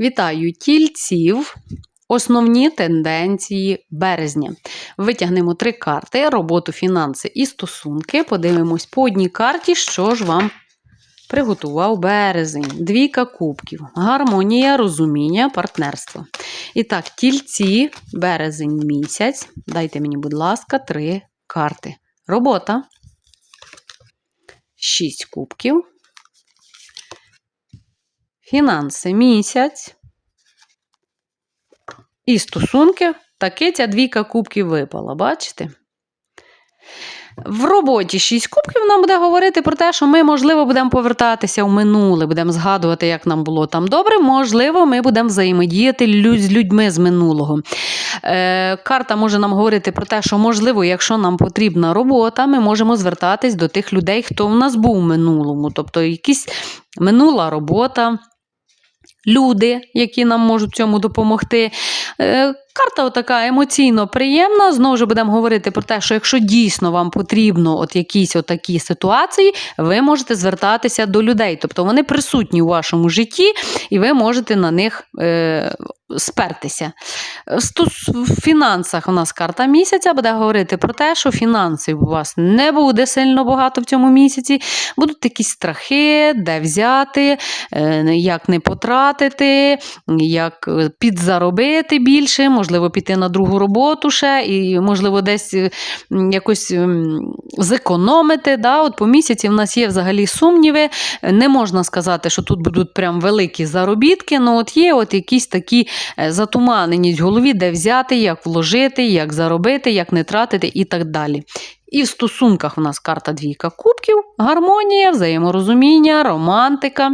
Вітаю тільців. Основні тенденції березня. Витягнемо три карти: роботу, фінанси і стосунки. Подивимось по одній карті, що ж вам приготував березень. Двійка кубків, гармонія, розуміння, партнерство. І так, тільці, березень місяць. Дайте мені, будь ласка, три карти. Робота. Шість кубків. Фінанси місяць. І стосунки. Таки ця двійка кубків випала, бачите? В роботі 6 кубків нам буде говорити про те, що ми, можливо, будемо повертатися в минуле, будемо згадувати, як нам було там добре. Можливо, ми будемо взаємодіяти з людьми з минулого. Е, карта може нам говорити про те, що, можливо, якщо нам потрібна робота, ми можемо звертатись до тих людей, хто в нас був в минулому. Тобто, якісь минула робота. Люди, які нам можуть цьому допомогти. Е, Карта така емоційно приємна. Знову ж будемо говорити про те, що якщо дійсно вам потрібно от якісь такі ситуації, ви можете звертатися до людей. Тобто вони присутні у вашому житті, і ви можете на них е, спертися. В фінансах у нас карта місяця буде говорити про те, що фінансів у вас не буде сильно багато в цьому місяці. Будуть якісь страхи, де взяти, е, як не потратити, як е, підзаробити більше, можливо, піти на другу роботу ще, і, можливо, десь е, якось зекономити. Да? От по місяці в нас є взагалі сумніви. Не можна сказати, що тут будуть прям великі заробітки, але от є от якісь такі затуманеність в голові, де взяти, як вложити, як заробити, як не тратити і так далі. І в стосунках в нас карта двійка кубків, гармонія, взаєморозуміння, романтика.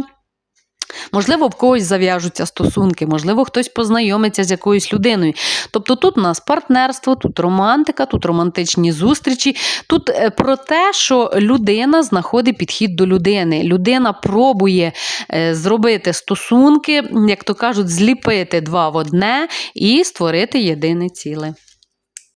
Можливо, в когось зав'яжуться стосунки, можливо, хтось познайомиться з якоюсь людиною. Тобто тут у нас партнерство, тут романтика, тут романтичні зустрічі. Тут е, про те, що людина знаходить підхід до людини. Людина пробує е, зробити стосунки, як то кажуть, зліпити два в одне і створити єдине ціле.